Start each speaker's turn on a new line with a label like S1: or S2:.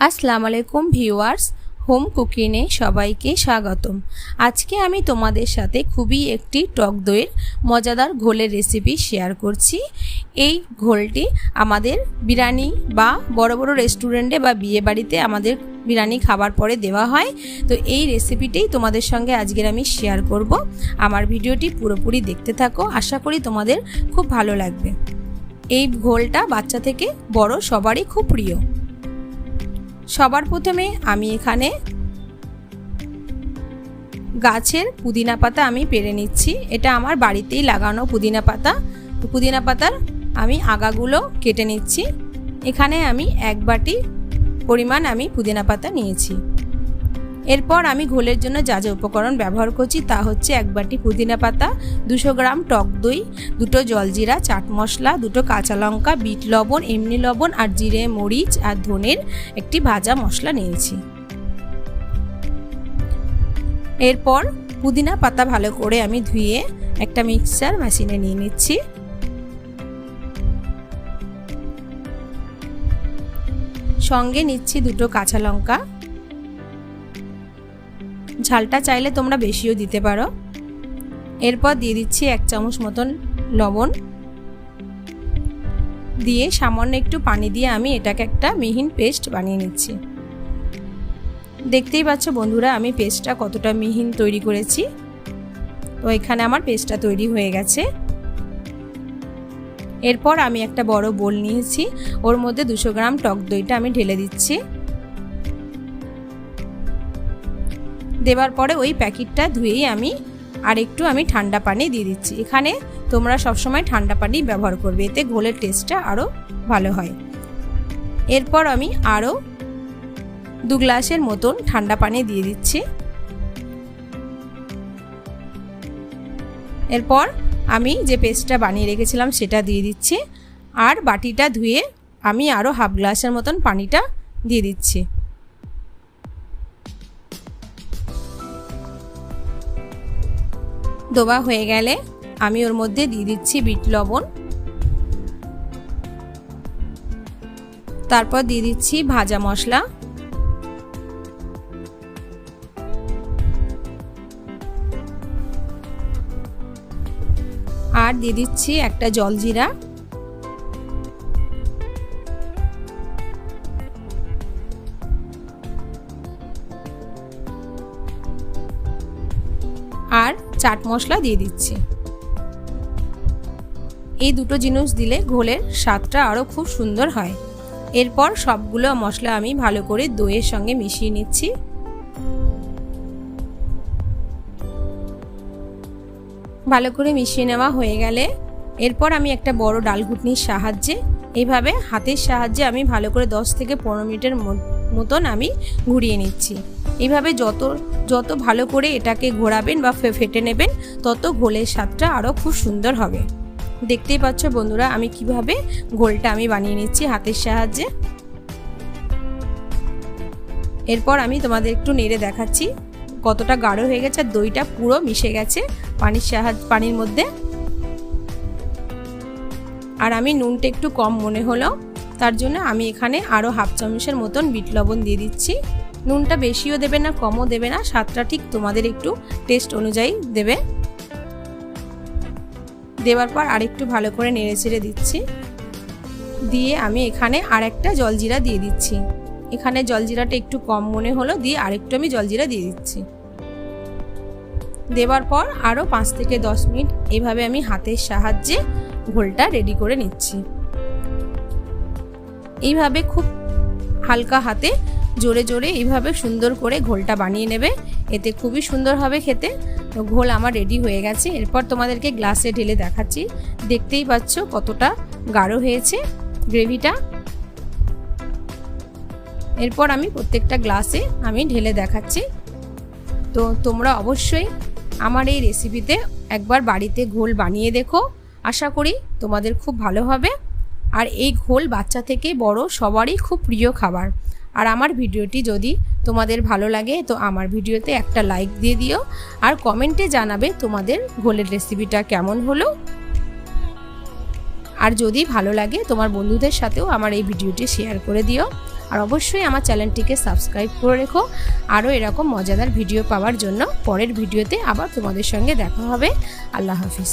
S1: আসসালামু আলাইকুম viewers, home কুকিংয়ে সবাইকে স্বাগতম। আজকে আমি তোমাদের সাথে খুবই একটি টক দইয়ের মজাদার ঘোলের রেসিপি শেয়ার করছি। এই ঘোলটি আমাদের বিরিয়ানি বা বড় বড় রেস্টুরেন্টে বা বিয়ে বাড়িতে আমাদের বিরিয়ানি খাবার পরে দেওয়া হয়। তো এই রেসিপিটাই তোমাদের সঙ্গে আজকের আমি শেয়ার করব। আমার ভিডিওটি পুরোপুরি দেখতে থাকো, আশা করি তোমাদের খুব ভালো লাগবে। এই ঘোলটা বাচ্চা থেকে বড় সবারই খুব প্রিয়। সবার প্রথমে আমি এখানে গাছের পুদিনা পাতা আমি পেরে নিচ্ছি। এটা আমার বাড়িতেই লাগানো পুদিনা পাতা। পুদিনা পাতার আমি আগাগুলো কেটে নিচ্ছি। এখানে আমি এক বাটি পরিমাণ আমি পুদিনা পাতা নিয়েছি। এরপর আমি ঘোলের জন্য যা যা উপকরণ ব্যবহার করছি তা হচ্ছে এক বাটি পুদিনা পাতা, দুশো গ্রাম টক দই, দুটো জলজিরা, চাট মশলা, দুটো কাঁচা লঙ্কা, বিট লবণ, এমনি লবণ আর জিরে, মরিচ আর ধনের একটি ভাজা মশলা নিয়েছি। এরপর পুদিনা পাতা ভালো করে আমি ধুয়ে একটা মিক্সচার মেশিনে নিয়ে নিচ্ছি। সঙ্গে নিচ্ছি দুটো কাঁচা লঙ্কা ঝালটা চাইলে তোমরা বেশিও দিতে পারো। এরপর দিয়ে দিচ্ছি এক চামচ মতন লবণ। দিয়ে সামান্য একটু পানি দিয়ে আমি এটাকে একটা মিহিন পেস্ট বানিয়ে নিচ্ছি। দেখতেই পাচ্ছ বন্ধুরা, আমি পেস্টটা কতটা মিহিন তৈরি করেছি। তো এখানে আমার পেস্টটা তৈরি হয়ে গেছে। এরপর আমি একটা বড় বোল নিয়েছি, ওর মধ্যে দুশো গ্রাম টক দইটা আমি ঢেলে দিচ্ছি। দেওয়ার পরে ওই প্যাকেটটা ধুয়েই আমি আর একটু আমি ঠান্ডা পানি দিয়ে দিচ্ছি। এখানে তোমরা সবসময় ঠান্ডা পানি ব্যবহার করবে, এতে ঘোলের টেস্টটা আরও ভালো হয়। এরপর আমি আরও দু গ্লাসের মতন ঠান্ডা পানি দিয়ে দিচ্ছি। এরপর আমি যে পেস্টটা বানিয়ে রেখেছিলাম সেটা দিয়ে দিচ্ছি। আর বাটিটা ধুয়ে আমি আরও হাফ গ্লাসের মতন পানিটা দিয়ে দিচ্ছি। দোবা হয়ে গেলে আমি ওর মধ্যে দিয়ে দিচ্ছি বিট লবণ। তারপর দিয়ে দিচ্ছি ভাজা মশলা। আর দিয়ে দিচ্ছি একটা জলজিরা। চাট মশলা দিয়ে দিচ্ছি। এই দুটো জিনিস দিলে ঘোলের স্বাদটা আরও খুব সুন্দর হয়। এরপর সবগুলো মশলা আমি ভালো করে দইয়ের সঙ্গে মিশিয়ে নিচ্ছি। ভালো করে মিশিয়ে নেওয়া হয়ে গেলে এরপর আমি একটা বড় ডাল ঘুটনির সাহায্যে এইভাবে হাতের সাহায্যে আমি ভালো করে 10 থেকে পনেরো মিনিটের মতন আমি ঘুরিয়ে নিচ্ছি। এইভাবে যত যত ভালো করে এটাকে ঘোরাবেন বা ফেটে নেবেন, তত ঘোলের স্বাদটা আরও খুব সুন্দর হবে। দেখতেই পাচ্ছ বন্ধুরা, আমি কীভাবে ঘোলটা আমি বানিয়ে নিচ্ছি হাতের সাহায্যে। এরপর আমি তোমাদের একটু নেড়ে দেখাচ্ছি, কতটা গাঢ় হয়ে গেছে আর দইটা পুরো মিশে গেছে পানির সাহায্য, পানির মধ্যে। আর আমি নুনটা একটু কম মনে হলো, তার জন্য আমি এখানে আরও হাফ চামচের মতন বিট লবণ দিয়ে দিচ্ছি। নুনটা বেশিও দেবে না, কমও দেবে না, স্বাদটা ঠিক তোমাদের একটু টেস্ট অনুযায়ী দেবে। দেওয়ার পর আরেকটু ভালো করে নেড়ে ছেড়ে দিচ্ছি। দিয়ে আমি এখানে আরেকটা জলজিরা দিয়ে দিচ্ছি। এখানে জলজিরাটা একটু কম মনে হলো, দিয়ে আরেকটু আমি জলজিরা দিয়ে দিচ্ছি। দেওয়ার পর আরও পাঁচ থেকে দশ মিনিট এভাবে আমি হাতের সাহায্যে ঘোলটা রেডি করে নিচ্ছি। এইভাবে খুব হালকা হাতে জোরে জোরে এইভাবে সুন্দর করে ঘোলটা বানিয়ে নেবে। এতে খুবই সুন্দর হবে খেতে। তো ঘোল আমার রেডি হয়ে গেছে। এরপর তোমাদেরকে গ্লাসে ঢেলে দেখাচ্ছি। দেখতেই পাচ্ছ কতটা গাঢ় হয়েছে গ্রেভিটা। এরপর আমি প্রত্যেকটা গ্লাসে আমি ঢেলে দেখাচ্ছি। তো তোমরা অবশ্যই আমার এই রেসিপিতে একবার বাড়িতে ঘোল বানিয়ে দেখো। আশা করি তোমাদের খুব ভালো হবে। আর এই ঘোল বাচ্চা থেকে বড় সবারই খুব প্রিয় খাবার। আর আমার ভিডিওটি যদি তোমাদের ভালো লাগে, তো আমার ভিডিওতে একটা লাইক দিয়ে দিও। আর কমেন্টে জানাবে তোমাদের ঘোলের রেসিপিটা কেমন হলো। আর যদি ভালো লাগে, তোমার বন্ধুদের সাথেও আমার এই ভিডিওটি শেয়ার করে দিও। আর অবশ্যই আমার চ্যানেলটিকে সাবস্ক্রাইব করে রেখো। আরও এরকম মজাদার ভিডিও পাওয়ার জন্য পরের ভিডিওতে আবার তোমাদের সঙ্গে দেখা হবে। আল্লাহ হাফিজ।